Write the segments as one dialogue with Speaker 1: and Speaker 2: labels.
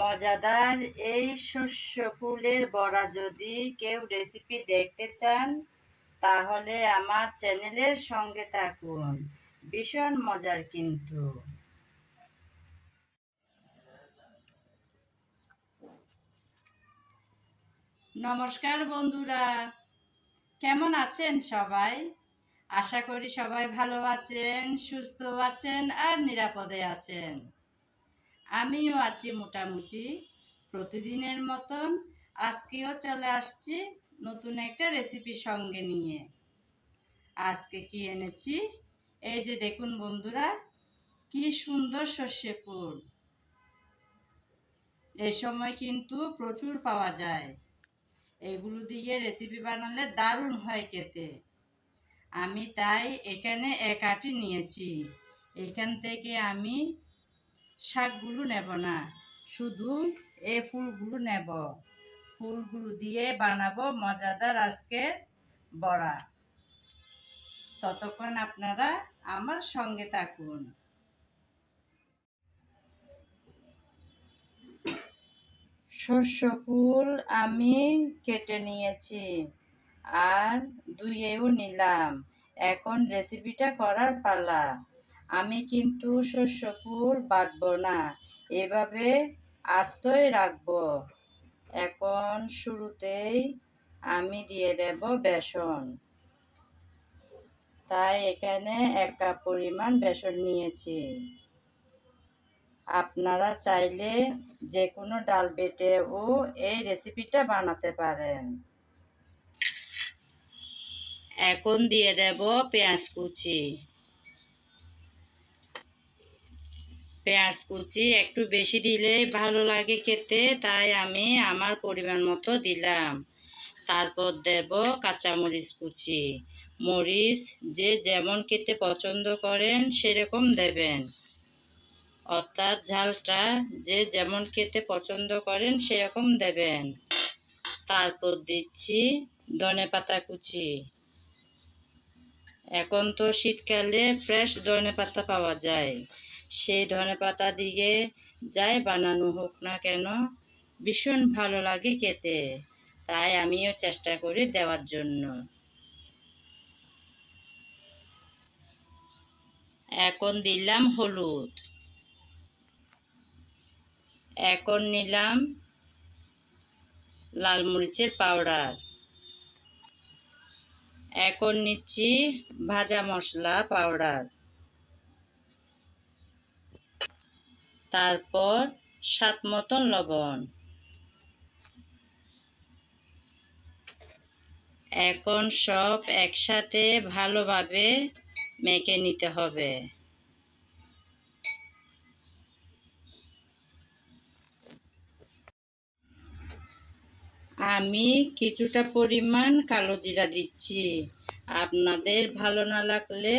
Speaker 1: মজাদার এই শস্য ফুলের বড়া যদি কেউ রেসিপি দেখতে চান, তাহলে আমার চ্যানেলের সঙ্গে থাকুন। ভীষণ মজার কিন্তু। নমস্কার বন্ধুরা, কেমন আছেন সবাই? আশা করি সবাই ভালো আছেন, সুস্থ আছেন আর নিরাপদে আছেন। আমিও আছি মোটামুটি প্রতিদিনের মতন। আজকেও চলে আসছি নতুন একটা রেসিপি সঙ্গে নিয়ে। আজকে কি এনেছি? এই যে দেখুন বন্ধুরা, কি সুন্দর সর্ষে ফুল এই সময় কিন্তু প্রচুর পাওয়া যায়। এগুলো দিয়ে রেসিপি বানালে দারুণ হয় খেতে। আমি তাই এখানে এক আটি নিয়েছি। এখান থেকে আমি শাকগুলো নেব না। শুধু এই ফুলগুলো নেব। ফুলগুলো দিয়ে বানাবো মজাদার আজকে বড়া। ততক্ষণ আপনারা আমার সঙ্গে থাকুন। শস্য ফুল আমি কেটে নিয়েছি আর ধুয়েও নিলাম। এখন রেসিপিটা করার পালা। আমি কিন্তু শস্য ফুল বাটবো না। এভাবে আস্তই রাখব। এখন শুরুতেই আমি দিয়ে দেব বেসন। তাই এখানে এক কাপ পরিমাণ বেসন নিয়েছি। আপনারা চাইলে যে কোনো ডাল বেটেও এই রেসিপিটা বানাতে পারেন। এখন দিয়ে দেব পেঁয়াজ কুচি। পেঁয়াজ কুচি একটু বেশি দিলে ভালো লাগে খেতে, তাই আমি আমার পরিমাণ মতো দিলাম। তারপর দেব কাঁচামরিচ কুচি। মরিচ যে যেমন খেতে পছন্দ করেন সেরকম দেবেন। অর্থাৎ ঝালটা যে যেমন খেতে পছন্দ করেন সেরকম দেবেন। তারপর দিচ্ছি ধনে পাতা কুচি। এখন তো শীতকালে ফ্রেশ ধনে পাতা পাওয়া যায়। সেই ধনে পাতা দিয়ে যাই বানানো হোক না কেন, ভীষণ ভালো লাগে খেতে। তাই আমিও চেষ্টা করি দেওয়ার জন্য। এখন দিলাম হলুদ। এখন নিলাম লাল মরিচের পাউডার। এখন নিচ্ছি ভাজা মশলা পাউডার। তারপর সাত মতন লবণ। এখন সব একসাথে ভালোভাবে মেখে নিতে হবে। আমি কিছুটা পরিমাণ কালো জিরা দিচ্ছি। আপনাদের ভালো না লাগলে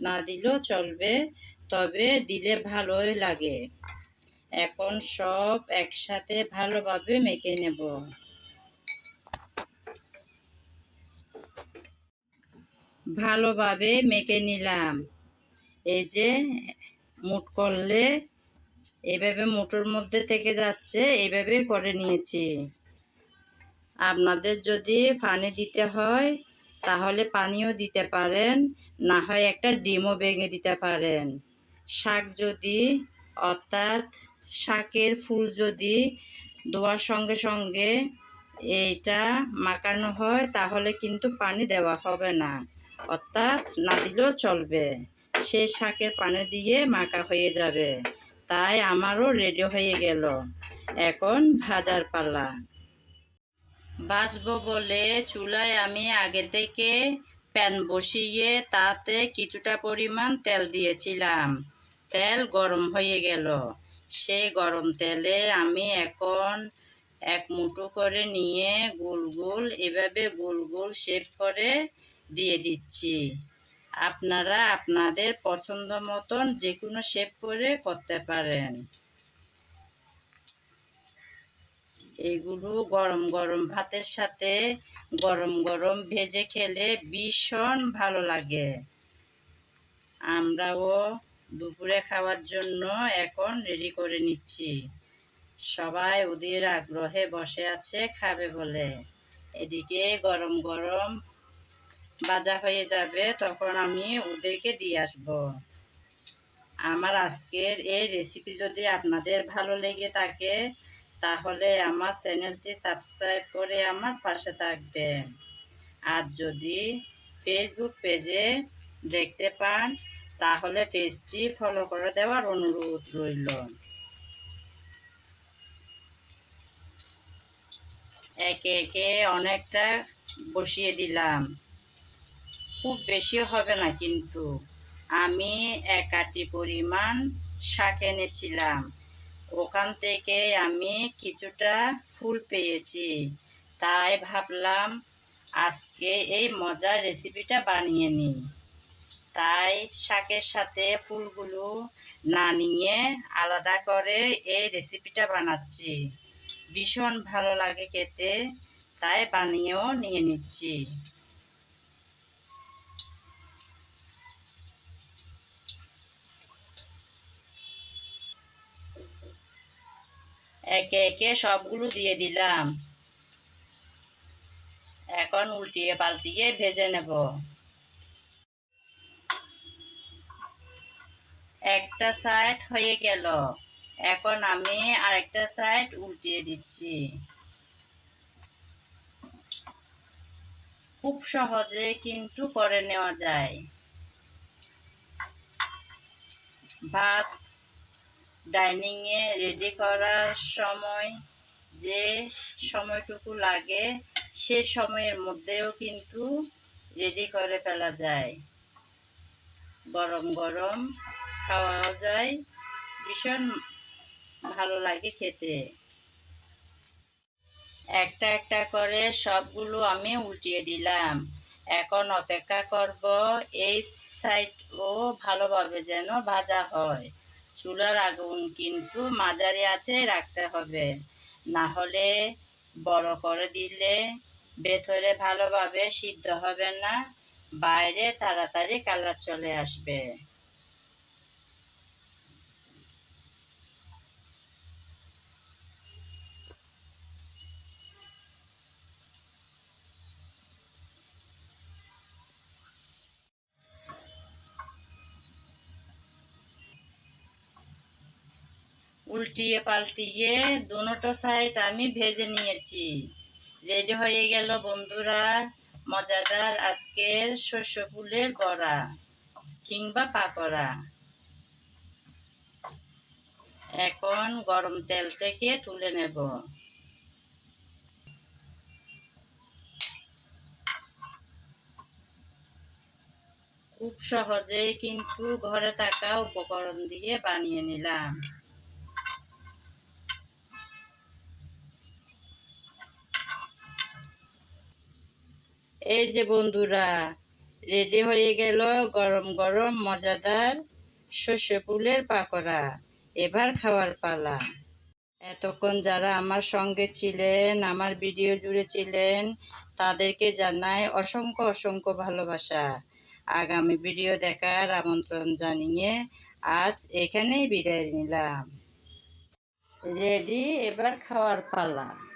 Speaker 1: না দিলেও চলবে। তবে দিলে ভালোই লাগে। এখন সব একসাথে ভালোভাবে মেখে নেব। ভালোভাবে মেখে নিলাম। এই যে মুট করলে এভাবে মুটোর মধ্যে থেকে যাচ্ছে এইভাবে করে নিয়েছি। আপনাদের যদি পানি দিতে হয়, তাহলে পানিও দিতে পারেন, না হয় একটা ডিমও ভেঙে দিতে পারেন। শাক যদি, অর্থাৎ শাকের ফুল যদি ধোয়ার সঙ্গে সঙ্গে এইটা মাখানো হয়, তাহলে কিন্তু পানি দেওয়া হবে না। অর্থাৎ না দিলেও চলবে। সেই শাকের পানি দিয়ে মাখা হয়ে যাবে। তাই আমারও রেডি হয়ে গেল। এখন ভাজার পালা। বাসবো বলে চুলায় আমি আগে থেকে প্যান বসিয়ে তাতে কিছুটা পরিমাণ তেল দিয়েছিলাম। তেল গরম হয়ে গেল। সেই গরম তেলে আমি এখন এক মুঠো করে নিয়ে গোল গোল এভাবে গোল গোল শেপ করে দিয়ে দিচ্ছি। আপনারা আপনাদের পছন্দ মতন যে কোনো শেপ করে করতে পারেন। এগুলো গরম গরম ভাতের সাথে গরম গরম ভেজে খেলে ভীষণ ভালো লাগে। আমরাও দুপুরে খাওয়ার জন্য এখন রেডি করে নিচ্ছি। সবাই ওদের আগ্রহে বসে আছে খাবে বলে। এদিকে গরম গরম ভাজা হয়ে যাবে, তখন আমি ওদেরকে দিয়ে আসব। আমার আজকের এই রেসিপি যদি আপনাদের ভালো লেগে থাকে তাহলে আমার চ্যানেলটি সাবস্ক্রাইব করে আমার পাশে থাকবেন। আর যদি ফেসবুক পেজে দেখতে পান, তাহলে পেজটি ফলো করে দেওয়ার অনুরোধ রইল। একে একে অনেকটা বসিয়ে দিলাম। খুব বেশি হবে না কিন্তু। আমি এক আটি পরিমাণ শাক এনেছিলাম। ওখান থেকে আমি কিছুটা ফুল পেয়েছি। তাই ভাবলাম আজকে এই মজার রেসিপিটা বানিয়ে নিই। তাই শাকের সাথে ফুলগুলো না নিয়ে আলাদা করে এই রেসিপিটা বানাচ্ছি। ভীষণ ভালো লাগে খেতে, তাই বানিয়েও নিয়ে নিচ্ছি। একে একে সবগুলো দিয়ে দিলাম। এখন উল্টিয়ে পাল্টিয়ে ভেজে নেব। একটা সাইড হয়ে গেল। এখন আমি আরেকটা সাইড উল্টিয়ে দিচ্ছি। খুব সহজে কিন্তু করে নেওয়া যায়। ভাত ডাইনিংয়ে রেডি করার সময় যে সময়টুকু লাগে, সে সময়ের মধ্যেও কিন্তু রেডি করে ফেলা যায়। গরম গরম খাওয়া যায়। ভীষণ ভালো লাগে খেতে। একটা একটা করে সবগুলো আমি উল্টিয়ে দিলাম। এখন অপেক্ষা করব এই সাইডও ভালোভাবে যেন ভাজা হয়। চুলার আগুন কিন্তু মাঝারি আছে, রাখতে হবে। না হলে বড় করে দিলে ভেতরে ভালোভাবে সিদ্ধ হবে না, বাইরে তাড়াতাড়ি কালার চলে আসবে। উল্টিয়ে পাল্টিয়ে দুটো সাইড আমি ভেজে নিয়েছি। রেডি হয়ে গেল বন্ধুরা, মজাদার আজকের শস্য ফুলের গড়া কিংবা পাকোড়া। এখন গরম তেল থেকে তুলে নেব। খুব সহজেই কিন্তু ঘরে থাকা উপকরণ দিয়ে বানিয়ে নিলাম। এই যে বন্ধুরা, রেডি হয়ে গেল গরম গরম মজাদার শস্য ফুলের পাকোড়া। এবার খাওয়ার পালা। এতক্ষণ যারা আমার সঙ্গে ছিলেন, আমার ভিডিও জুড়ে ছিলেন, তাদেরকে জানাই অসংখ্য অসংখ্য ভালোবাসা। আগামী ভিডিও দেখার আমন্ত্রণ জানিয়ে আজ এখানেই বিদায় নিলাম। রেডি, এবার খাওয়ার পালা।